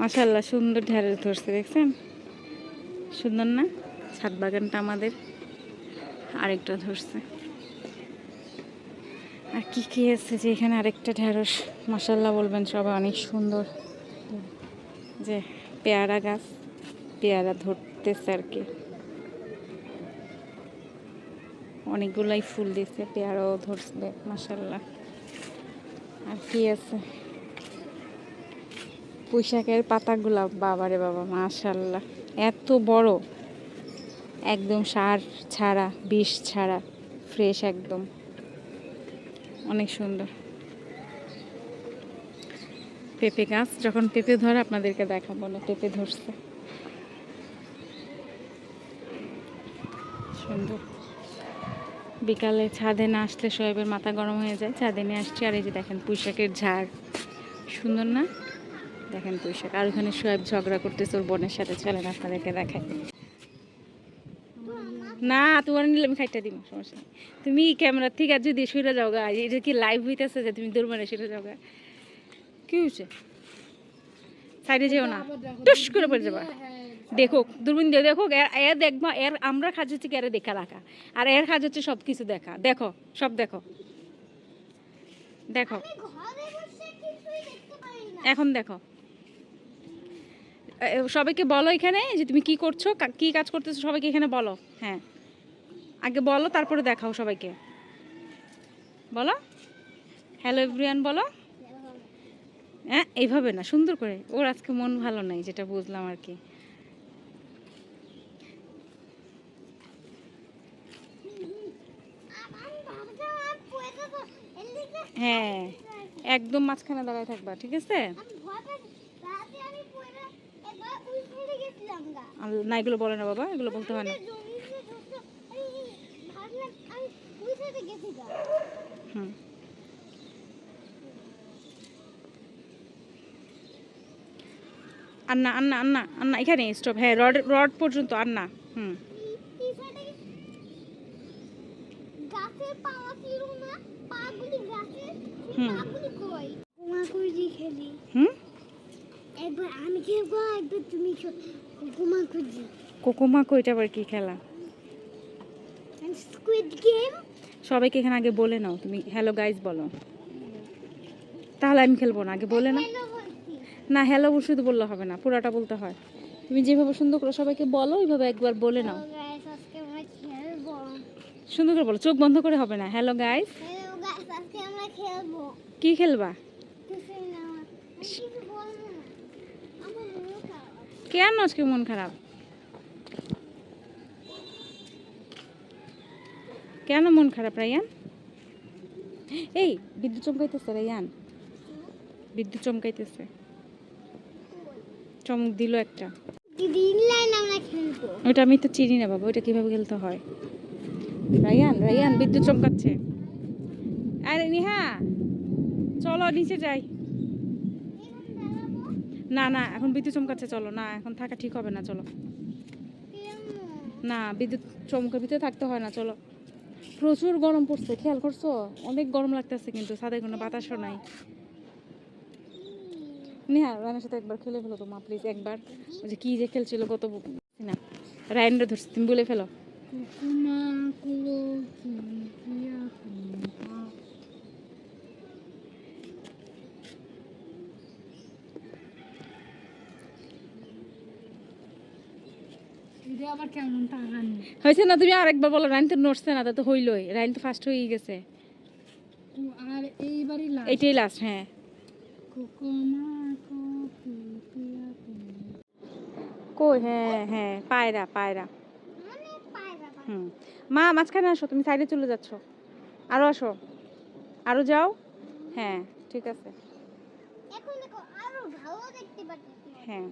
মাশাল্লাহ সুন্দর ঢেঁড়স ধরছে, দেখছেন? সুন্দর না? ছাদ বাগানটা আমাদের আরেকটা ধরছে। আর কি কি আছে যে এখানে আরেকটা ঢেঁড়স? মাসাল্লাহ বলবেন সবাই, অনেক সুন্দর। যে পেয়ারা গাছ, পেয়ারা ধরতেছে আর কি। অনেকগুলাই ফুল দিছে, পেয়ারাও ধরছে মাসাল্লাহ আর কি আছে? পুঁইশাকের পাতাগুলা, বাবারে বাবা মাশাল্লাহ এত বড়। একদম সার ছাড়া, বিষ ছাড়া, ফ্রেশ একদম। অনেক সুন্দর। পেঁপে গাছ, যখন পেঁপে ধরে, আপনাদেরকে দেখাবো না, পেঁপে ধরছে। সুন্দর। বিকালে ছাদে না আসলে সোয়েবের মাথা গরম হয়ে যায়। ছাদে নিয়ে আসছি, আর এই যে দেখেন পুঁইশাকের ঝাড়। সুন্দর না? দেখেন পুঁইশাক। আর ওখানে সোয়েব ঝগড়া করতেছে ওর বোনের সাথে। চলেন আপনাদেরকে দেখাই। না তোমার নিলে আমি খাইটা দিব সমস্যা তুমি ক্যামেরা থেকে আর যদি শুয়ে যাও গা এটা কি লাইভ হইতেছে যে তুমি দূর মানে শুয়ে যাও গা? কি হয়েছে সাইডে যেও না। টুস করে পড়ে যাবা। দেখো দূরবীন দিয়ে দেখো এর- এর দেখবা এর আমরা কাজ হচ্ছে কি এর দেখা রাখা। আর এর কাজ হচ্ছে সব কিছু দেখা। দেখো সব দেখো। দেখো। এখন দেখো। সবাইকে বলো এখানে যে তুমি কি করছ, কা- কাজ করতেছো, সবাইকে এখানে বলো। হ্যাঁ। আগে বলো, তারপরে দেখাও সবাইকে। বলো। হ্যালো এভরিয়ান বলো। হ্যাঁ এইভাবে না, সুন্দর করে। ওর আজকে মন ভালো নাই, যেটা বুঝলাম আর কি। হ্যাঁ একদম মাঝখানে দাঁড়ায় থাকবা, ঠিক আছে আমি ভয় পাই রাতে আমি পড়ে একবার উই পড়ে গেছিলাম গা আর- না এগুলো বলে না বাবা এগুলো বলতে হয় না। হুম। আন্না আন্না আন্না আন্না এখানে স্টপ হ্যাঁ রড রড পর্যন্ত আন্না হুম। হুম। পাগুলি কই কুমাকুজি খেলি হুম একবার আমি খেলব একবার তুমি কুমাকুজি কোকোমা কইটা আবার কি খেলা? স্কুইড গেম সবাইকে এখানে আগে বলে নাও তুমি হ্যালো গাইজ বলো। তাহলে আমি খেলব না আগে বলে না না হ্যালো শুধু বললে হবে না পুরাটা বলতে হয়। তুমি যেভাবে সুন্দর করে সবাইকে বলো ওইভাবে একবার বলে নাও। সুন্দর করে বলো চোখ বন্ধ করে হবে না হ্যালো গাইজ কি খেলবা কিছুই না আমি কিছু বলব না আমার মন খারাপ কেন আজকে মন খারাপ? কেন মন খারাপ, রায়ান? এই, বিদ্যুৎ চমকাইতেছে, রায়ান। বিদ্যুৎ চমকাইতেছে। চমক দিল একটা। ওটা আমি তো চিনি না বাবা ওটা কীভাবে খেলতে হয়? রায়ান রায়ান, বিদ্যুৎ চমকাচ্ছে। আরে নিহা, চলো, নিচে যাই। না না, এখন বিদ্যুৎ চমকাচ্ছে, চলো, না, এখন থাকা ঠিক হবে না, চলো। না, বিদ্যুৎ চমকের ভিতরে থাকতে হয় না, চলো। প্রচুর গরম পড়ছে, খেয়াল করছ? অনেক গরম লাগতেছে কিন্তু, ছাদে কোনো বাতাসও নাই। নেহা রায়নের সাথে একবার খেলে ফেলো তো প্লিজ একবার। ওই যে কি যে খেলছিল কত না রায়নরে ধরছে, তুমি বলে ফেলো কুকুমা কুলো কিয়া এটা আবার কেমন টাকানি হয়েছে না তুমি আরেকবার বলো রায়ন তো নড়ছে না তা তো হইলই। রায়ন তো ফার্স্ট হয়েই গেছে। আর এইবারই লাস্ট এইটাই লাস্ট হ্যাঁ। কই হ্যাঁ হ্যাঁ পায়রা পায়রা। মানে হুম। মা মাঝখানে আসো তুমি সাইডে চলে যাচ্ছ। আরও আসো। আরও যাও। হ্যাঁ ঠিক আছে। এখন দেখো আরও ভালো দেখতে পাচ্ছি। হ্যাঁ।